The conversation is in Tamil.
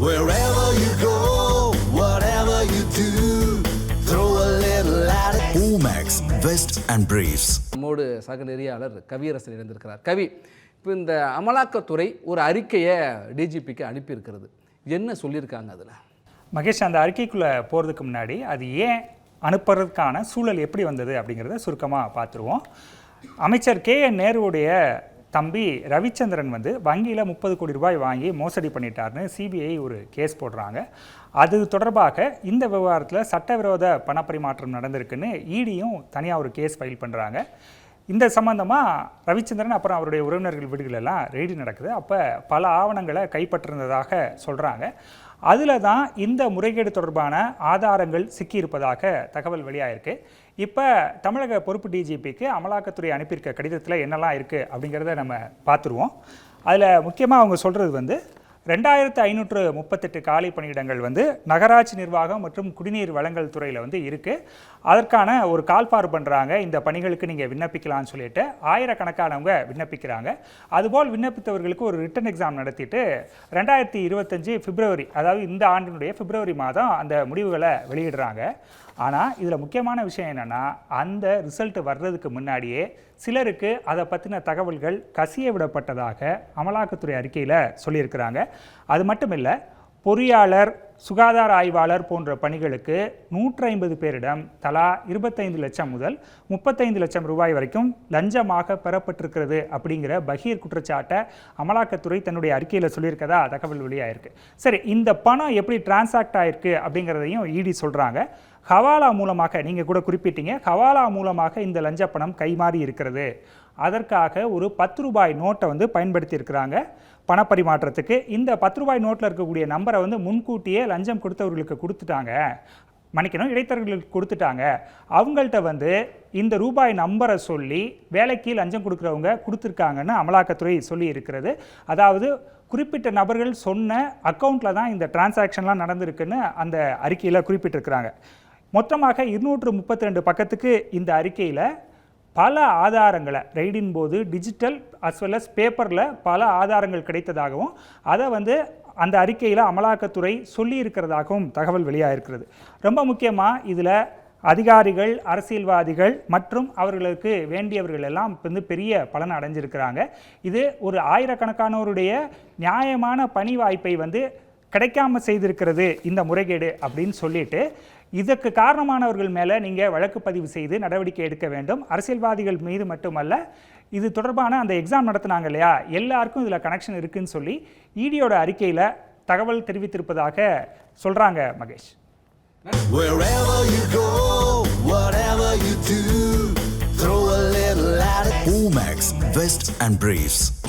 Wherever you go, whatever you do, throw a little at it. Omax, Vest and Briefs. நம்மோடு சக நெறியாளர் கவியரசன் இணைந்திருக்கிறார் கவி இப்போ இந்த அமலாக்கத்துறை ஒரு அறிக்கையை டிஜிபிக்கு அனுப்பியிருக்கிறது என்ன சொல்லியிருக்காங்க அதில் மகேஷ் அந்த அறிக்கைக்குள்ளே போகிறதுக்கு முன்னாடி அது ஏன் அனுப்புறதுக்கான சூழல் எப்படி வந்தது அப்படிங்கிறத சுருக்கமாக பார்த்துருவோம் அமைச்சர் கே என் நேருவுடைய தம்பி ரவிச்சந்திரன் வந்து வங்கியில் முப்பது கோடி ரூபாய் வாங்கி மோசடி பண்ணிட்டார்னு சிபிஐ ஒரு கேஸ் போடுறாங்க. அது தொடர்பாக இந்த விவகாரத்தில் சட்டவிரோத பணப்பரிமாற்றம் நடந்திருக்குன்னு இடியும் தனியாக ஒரு கேஸ் ஃபைல் பண்ணுறாங்க இந்த சம்பந்தமாக ரவிச்சந்திரன் அப்புறம் அவருடைய உறவினர்கள் வீடுகளெல்லாம் ரெய்டு நடக்குது. அப்போ பல ஆவணங்களை கைப்பற்றிருந்ததாக சொல்கிறாங்க அதில் தான் இந்த முறைகேடு தொடர்பான ஆதாரங்கள் சிக்கியிருப்பதாக தகவல் வெளியாயிருக்கு. இப்போ தமிழக பொறுப்பு டிஜிபிக்கு அமலாக்கத்துறை அனுப்பியிருக்க கடிதத்தில் என்னெல்லாம் இருக்குது அப்படிங்கிறத நம்ம பார்த்துருவோம். அதில் முக்கியமாக அவங்க சொல்கிறது வந்து ரெண்டாயிரத்து ஐநூற்று முப்பத்தெட்டு காலி பணியிடங்கள் வந்து நகராட்சி நிர்வாகம் மற்றும் குடிநீர் வழங்கல் துறையில் வந்து இருக்குது அதற்கான ஒரு கால்பார் பண்ணுறாங்க இந்த பணிகளுக்கு நீங்கள் விண்ணப்பிக்கலாம்னு சொல்லிட்டு ஆயிரக்கணக்கானவங்க விண்ணப்பிக்கிறாங்க. அதுபோல் விண்ணப்பித்தவர்களுக்கு ஒரு ரிட்டன் எக்ஸாம் நடத்திட்டு ரெண்டாயிரத்தி இருபத்தஞ்சு பிப்ரவரி அதாவது இந்த ஆண்டினுடைய பிப்ரவரி மாதம் அந்த முடிவுகளை வெளியிடுறாங்க. ஆனால் இதில் முக்கியமான விஷயம் என்னென்னா அந்த ரிசல்ட் வர்றதுக்கு முன்னாடியே சிலருக்கு அதை பற்றின தகவல்கள் கசிய விடப்பட்டதாக அமலாக்கத்துறை அறிக்கையில் சொல்லியிருக்கிறாங்க. அது மட்டும் இல்லை பொறியாளர் சுகாதார ஆய்வாளர் போன்ற பணிகளுக்கு நூற்றி ஐம்பது பேரிடம் தலா இருபத்தைந்து லட்சம் முதல் முப்பத்தைந்து லட்சம் ரூபாய் வரைக்கும் லஞ்சமாக பெறப்பட்டிருக்கிறது அப்படிங்கிற பகீர் குற்றச்சாட்டை அமலாக்கத்துறை தன்னுடைய அறிக்கையில் சொல்லியிருக்கதா தகவல் வெளியாயிருக்கு. சரி இந்த பணம் எப்படி டிரான்சாக்ட் ஆயிருக்கு அப்படிங்கிறதையும் இடி சொல்கிறாங்க ஹவாலா மூலமாக நீங்கள் கூட குறிப்பிட்டீங்க ஹவாலா மூலமாக இந்த லஞ்ச பணம் கைமாறி இருக்கிறது. அதற்காக ஒரு பத்து ரூபாய் நோட்டை வந்து பயன்படுத்தியிருக்கிறாங்க பணப்பரிமாற்றத்துக்கு. இந்த பத்து ரூபாய் நோட்டில் இருக்கக்கூடிய நம்பரை வந்து முன்கூட்டியே லஞ்சம் கொடுத்தவர்களுக்கு கொடுத்துட்டாங்க. மன்னிக்கணும் இடைத்தரகர்களுக்கு கொடுத்துட்டாங்க. அவங்கள்ட்ட வந்து இந்த ரூபாய் நம்பரை சொல்லி வேலைக்கு லஞ்சம் கொடுக்குறவங்க கொடுத்துருக்காங்கன்னு அமலாக்கத்துறை சொல்லி இருக்கிறது. அதாவது குறிப்பிட்ட நபர்கள் சொன்ன அக்கௌண்ட்டில் தான் இந்த டிரான்சாக்ஷன்லாம் நடந்திருக்குன்னு அந்த அறிக்கையில் குறிப்பிட்டிருக்கிறாங்க. மொத்தமாக இருநூற்று முப்பத்தி ரெண்டு பக்கத்துக்கு இந்த அறிக்கையில் பல ஆதாரங்களை ரைடின் போது டிஜிட்டல் அஸ் வெல் அஸ் பேப்பரில் பல ஆதாரங்கள் கிடைத்ததாகவும் அதை வந்து அந்த அறிக்கையில் அமலாக்கத்துறை சொல்லி இருக்கிறதாகவும் தகவல் வெளியாகிருக்கிறது ரொம்ப முக்கியமாக இதில் அதிகாரிகள் அரசியல்வாதிகள் மற்றும் அவர்களுக்கு வேண்டியவர்கள் எல்லாம் வந்து பெரிய பலன் அடைஞ்சிருக்கிறாங்க. இது ஒரு ஆயிரக்கணக்கானோருடைய நியாயமான பணி வாய்ப்பை வந்து கிடைக்காம செய்திருக்கிறது இந்த முறைகேடு அப்படின்னு சொல்லிட்டு இதற்கு காரணமானவர்கள் மேலே நீங்கள் வழக்கு பதிவு செய்து நடவடிக்கை எடுக்க வேண்டும் அரசியல்வாதிகள் மீது மட்டுமல்ல இது தொடர்பான அந்த எக்ஸாம் நடத்துனாங்க இல்லையா எல்லாருக்கும் இதில் கனெக்ஷன் இருக்குன்னு சொல்லி இடியோட அறிக்கையில் தகவல் தெரிவித்திருப்பதாக சொல்கிறாங்க Mahesh. Omax, Vest and Briefs.